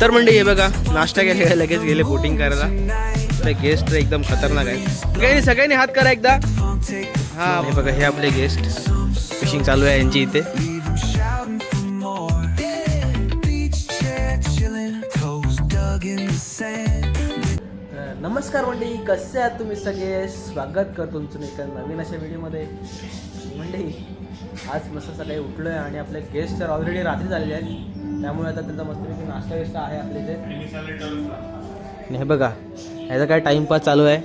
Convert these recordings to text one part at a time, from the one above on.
तर म्हणजे हे बघा नाश्ता केला लगेच गेले बोटिंग करायला. गेस्ट एकदम खतरनाक आहे सगळ्यांनी सगळ्यांनी हात करा एकदा. हा हे बघा हे आपले गेस्ट फिशिंग चालू आहे यांची इथे. नमस्कार मंडळी कसे आहात तुम्ही सगळे? स्वागत करतो तुमचं एका नवीन अशा व्हिडिओमध्ये. मंडळी आज मस्त सकाळी उठलो आहे आणि आपले गेस्ट तर ऑलरेडी रात्री झालेले आहेत. त्यामुळे आता त्यांचा मस्तपैकी नाश्ता बिस्टा आहे आपल्या इथे. हे बघा ह्याचा काय टाइमपास चालू आहे.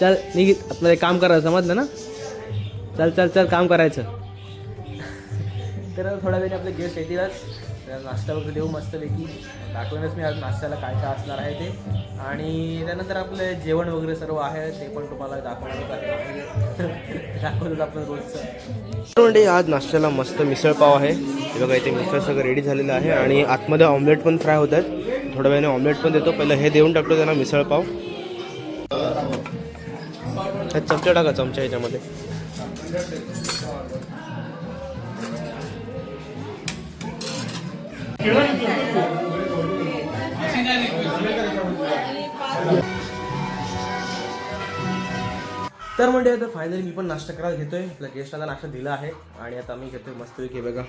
चल निघ आपल्याला एक काम करायचं समजलं ना? चल चल चल काम करायचं. तर थोड्या वेळाने आपले गेस्ट येतीलच. तर नाश्ता वगैरे देऊ मस्तपैकी. दाखवेनच मी आज नाश्त्याला काय काय असणार आहे ते. आणि त्यानंतर आपलं जेवण वगैरे सर्व आहे ते पण तुम्हाला दाखवणारच आहे. दाखवलं आपण रोजचं. म्हणजे आज नाश्त्याला मस्त मिसळपाव आहे. हे बघा इथे मिसळ सगळं रेडी झालेलं आहे आणि आतमध्ये ऑमलेट पण फ्राय होत आहेत. थोड्या वेळाने ऑमलेट पण देतो. पहिलं हे देऊन टाकतो त्यांना मिसळपाव चमचा टाका चमचा ह्याच्यामध्ये तर म्हणजे आता फायनली मी पण नाश्ता करायला घेतोय. आपल्या गेस्टला नाश्ता दिला आहे. आणि आता मी घेतोय मस्तपैकी बघा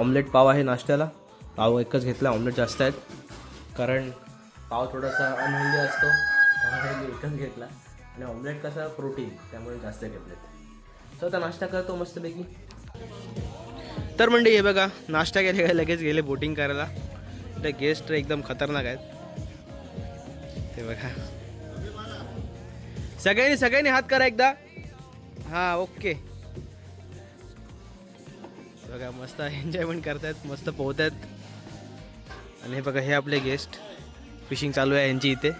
ऑमलेट पाव आहे नाश्त्याला. पाव एकच घेतला ऑमलेट जास्त आहेत. कारण पाव थोडासा अनहेल्दी असतो त्यामुळे मी एकच घेतला. आणि ऑमलेट कसं प्रोटीन त्यामुळे जास्त घेतलेत. तर आता नाश्ता करतो मस्तपैकी तर म्हणजे हे बघा नाश्ता केले काय लगेच गेले बोटिंग करायला. ते गेस्ट एकदम खतरनाक आहेत. ते बघा. सगळ्यांनी सगळ्यांनी हात करा एकदा. हा ओके. बघा मस्त एन्जॉयमेंट करतायत मस्त पोहतायत. आणि हे बघा हे आपले गेस्ट फिशिंग चालू आहे यांची इथे.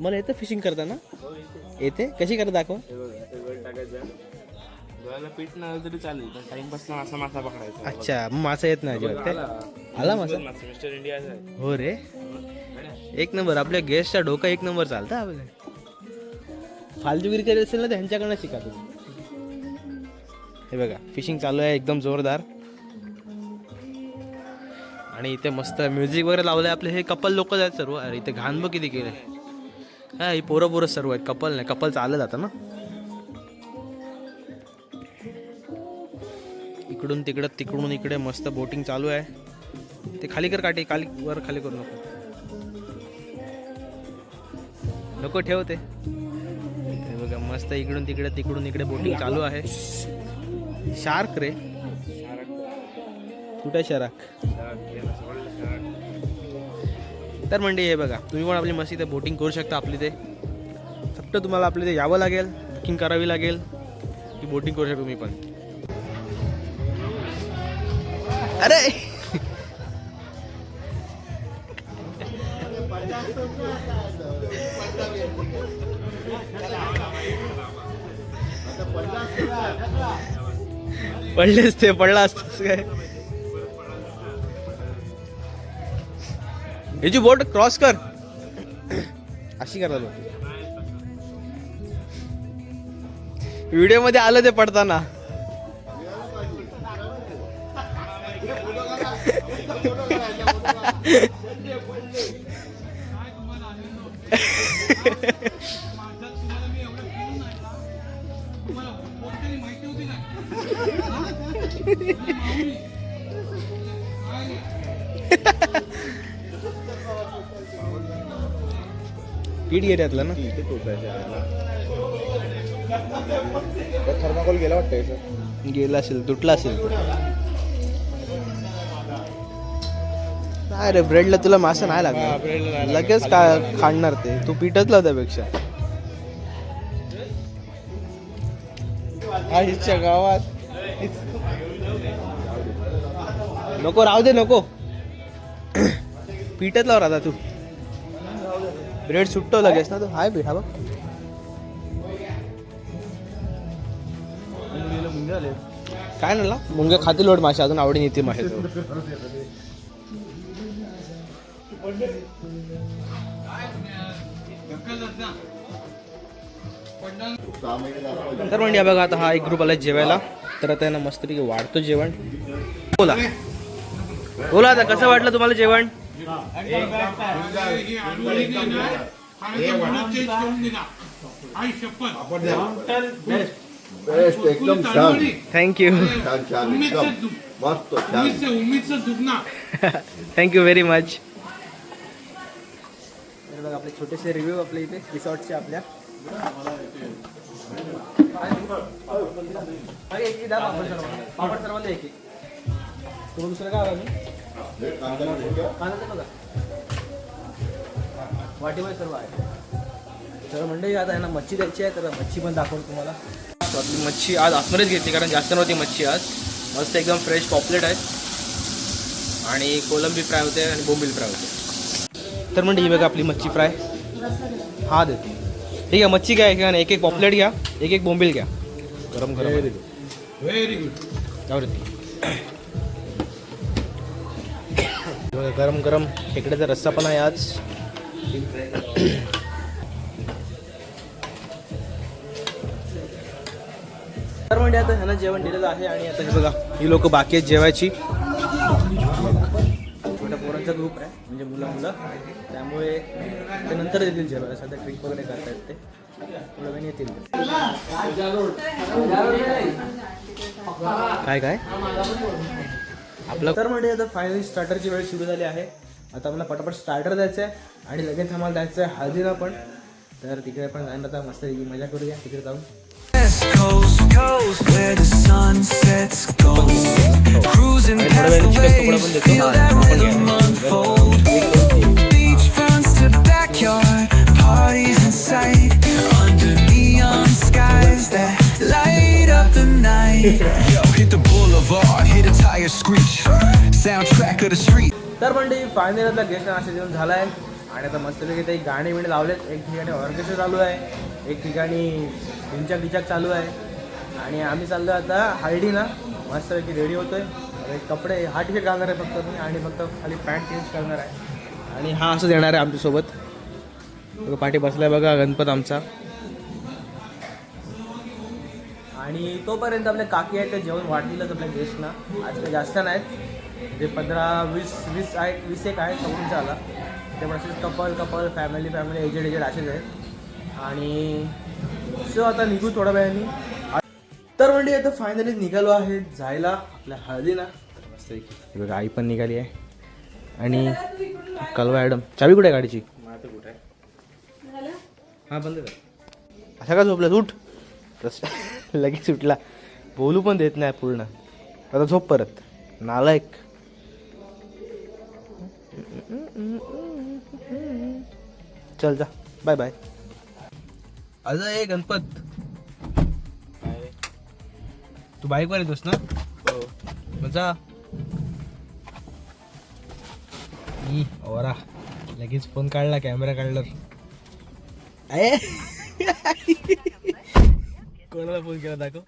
मला येतं फिशिंग करताना? येते कशी करत दाखव. डोळ्याला पीठ नाही तरी चालेल पण टाइमपास असा मासा पकडायचा. अच्छा मग मासा येत नाही आला. मासा मासा? मिस्टर इंडिया हो रे. एक नंबर आपल्या गेस्टचा डोका एक नंबर चालतं आपल्या फालतूगिरी करत असेल ना तर ह्यांच्याकडनं शिका तुम्ही. हे बघा फिशिंग चालू आहे एकदम जोरदार. आणि इथे मस्त म्युझिक वगैरे लावलंय आपले. हे कपल लोक आहेत सर्व. अरे इथे घाण बघ किती केलंय. हा ही पोरं पोरं सर्व आहेत. कपल नाही कपल चाललं जातं ना. इकडून तिकडं तिकडून इकडे मस्त बोटिंग चालू आहे. ते खाली कर काटे खाली वर खाली करू नको. नको ठेवते ते. बघा मस्त इकडून तिकडे तिकडून इकडे बोटिंग चालू आहे. शार्क रे. कुठे शार्क? तर म्हणजे हे बघा तुम्ही पण आपली मस्त इथे बोटिंग करू शकता आपली ते फक्त तुम्हाला आपल्या इथे यावं लागेल बुकिंग करावी लागेल की बोटिंग करू शकता तुम्ही पण. अरे! पडलेच ते पडला असतस काय? याची बोट क्रॉस कर. अशी करा व्हिडिओमध्ये आलं ते पडताना. पीठ घेण्यातलं ना? थर्माकोल गेला वाटतं गेला असेल तुटला असेल. नाही रे ब्रेडला तुला मासा नाही लागणार. लगेच का खाणार ते. तू पीठच लाव त्यापेक्षा. आईच्या गावात. नको राहू दे नको. पीठच लाव राहता तू. ब्रेड सुटतो लगेच ना तू. हाय पीठ हा बघ. काय ना मुंगे खातील लोट मासे अजून आवडीने येते मासे तर म्हणजे बघा आता हा एक ग्रुप आला जेवायला. तर आता यांना मस्तपैकी वाढतो जेवण. बोला. बोला आता कसं वाटलं तुम्हाला जेवण? बेस्ट एकदम छान थँक्यू थँक्यू व्हेरी मच आपले छोटेसे रिव्ह्यू आपले इथे रिसॉर्टचे आपल्या. पापड सर्वांना. एक तुम्हाला दुसरं काय आला अजून? बघा वाटीमध्ये सर्व आहे तर म्हणजे आता यांना मच्छी द्यायची आहे तर मच्छी पण दाखवतो तुम्हाला. आपली मच्छी आज आतमध्येच घेतली कारण जास्त नव्हती मच्छी आज. मस्त एकदम फ्रेश पॉपलेट आहेत आणि कोलंबी फ्राय होते आणि बोंबील फ्राय होते. तर म्हणजे ही बघा आपली मच्छी फ्राय. हा देते ठीक आहे मच्छी घ्या घ्या एक एक पॉपलेट घ्या एक एक बोंबील घ्या. गरम गरम. व्हेरी गुड बघा, गरम गरम. खेकड्याचा रस्सा पण आहे आज. तर म्हणजे आता ह्यांना जेवण दिलेलं आहे आणि आता हे बघा ही लोक बाकी आहेत जेवायची. पोरांचा ग्रुप आहे. म्हणजे मुलं मुलं त्यामुळे ते नंतर येतील जेवायला. सध्या ड्रिंक वगैरे करतायत ते. वेळ येतील. काय काय? आपलं तर म्हणजे आता फायनली स्टार्टरची वेळ सुरू झाली आहे. आता आपल्याला पटापट स्टार्टर द्यायचं आहे आणि लगेच आम्हाला द्यायचं आहे हळदीला पण. तर तिकडे पण जाणं आता मस्त मजा करूया. तिकडे जाऊन. West Coast, coast, where the sun sets gold. Cruising आणि थोड्या past वेळाने the चिकन तुकडा पण waves, देतो feel that आपण rhythm घ्या. unfold. Beach fronts to backyard, parties in sight. Under neon skies that light up the night. Yo, hit the boulevard, hit a tire screech. Soundtrack of the street. तर म्हणजे final आता guest नाश्ता जेवण झाला आहे आणि आता मस्तपैकी ते गाणे बिणे लावलेत. एक ठिकाणी ऑर्केस्ट्रा चालू आहे. एक ठिकाणी ढिंचाक ढिंचाक चालू आहे. आणि आम्ही चाललो आता हळदीला. मस्तपैकी रेडी होतोय. आता कपडे हा टी शर्ट घालणार आहे फक्त मी आणि फक्त खाली पॅन्ट चेंज करणार आहे. आणि हा असं देणार आहे आमच्यासोबत पाठी बसलाय बघा गणपत आमचा. आणि तोपर्यंत आपल्या काकी आहेत ते जेवण वाढलेलंच आपल्या गेस्टना आज काही जास्त नाहीत. जे पंधरा वीस वीस आहेत वीस एक आहेत चौकून आला ते पण असेच couple couple family family aged aged असेच आहेत. आणि सो आता निघू थोड्या वेळाने. तर म्हणजे आता फायनली निघालो आहे जायला आपल्या हळदीला. तर मस्त बघा आई पण निघाली आहे. आणि कलवा मॅडम चावी कुठे आहे गाडीची? कुठं आहे? हा बंद कर. असा का झोपला उठ. तस लगेच सुटला बोलू पण देत नाही पूर्ण. आता झोप परत. नालायक. चल जा. Bye bye Ajay Ganpat. तू बाईकवर येतोस ना? हो. मग जा. ई, ओरा लगेच फोन काढला कॅमेरा काढला ए कोणाला फोन केला दाखव?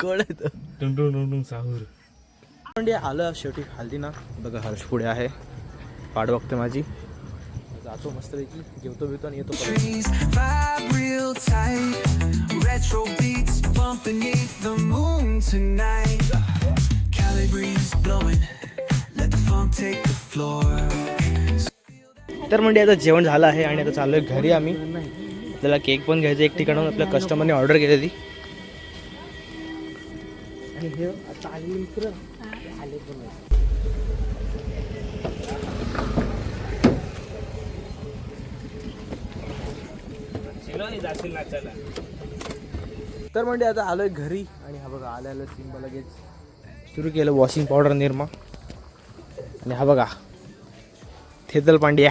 कोण आहे तो? टुंटुन टुंटुन साहूर. म्हणजे आलं शेवटी हल्दी ना बघा हर्ष पुढे आहे. वाट बघते माझी. जातो मस्तपैकी जेवतो बिवतो आणि येतो. तर म्हणजे आता जेवण झालं आहे आणि आता चाललोय घरी आम्ही. आपल्याला केक पण घ्यायचा एक ठिकाणून आपल्या कस्टमरने ऑर्डर केलेली. आणि हे आता आले मित्र. आले पण तर म्हणजे आता आलोय घरी आणि हा बघा आलं आलं सिंबा लगेच सुरू केलं वॉशिंग पावडर निर्मा. आणि हा बघा थेतल पांड्या.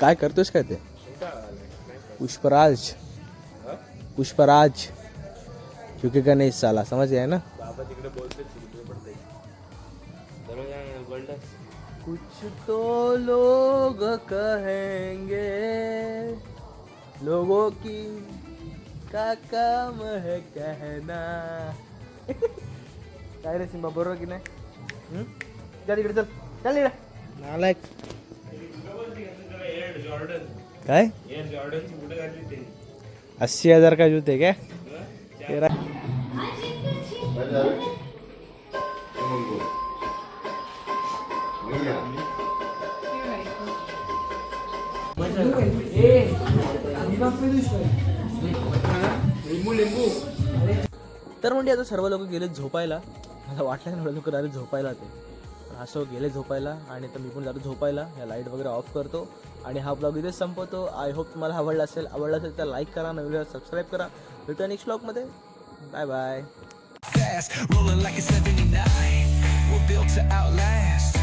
काय करतोस काय ते? पुष्पराज. पुष्पराज. चुकी का नाही साला समज आहे ना? बाबा तिकडे बोलते तिकडे पडते कुछ तो लोग कहेंगे लोगों की का काम है कहना। काय रे सिंबा बरोबर की नाही? हं? जा तिकडे चल. चल नालायक. काय? अस्सी हजार का जूते क्या? तेरा तर म्हणजे आता सर्व लोक गेले झोपायला. मला वाटलं नाही लोक डायरेक्ट झोपायला ते. पण असं गेले झोपायला आणि तर मी पण जातो झोपायला. या लाइट वगैरे ऑफ करतो आणि हा ब्लॉग इथेच संपवतो. आय होप तुम्हाला आवडला असेल. आवडला असेल तर लाईक करा नवीन सबस्क्राईब करा. भेटूया नेक्स्ट ब्लॉगमध्ये bye bye rolling like a 79. We're built to outlast.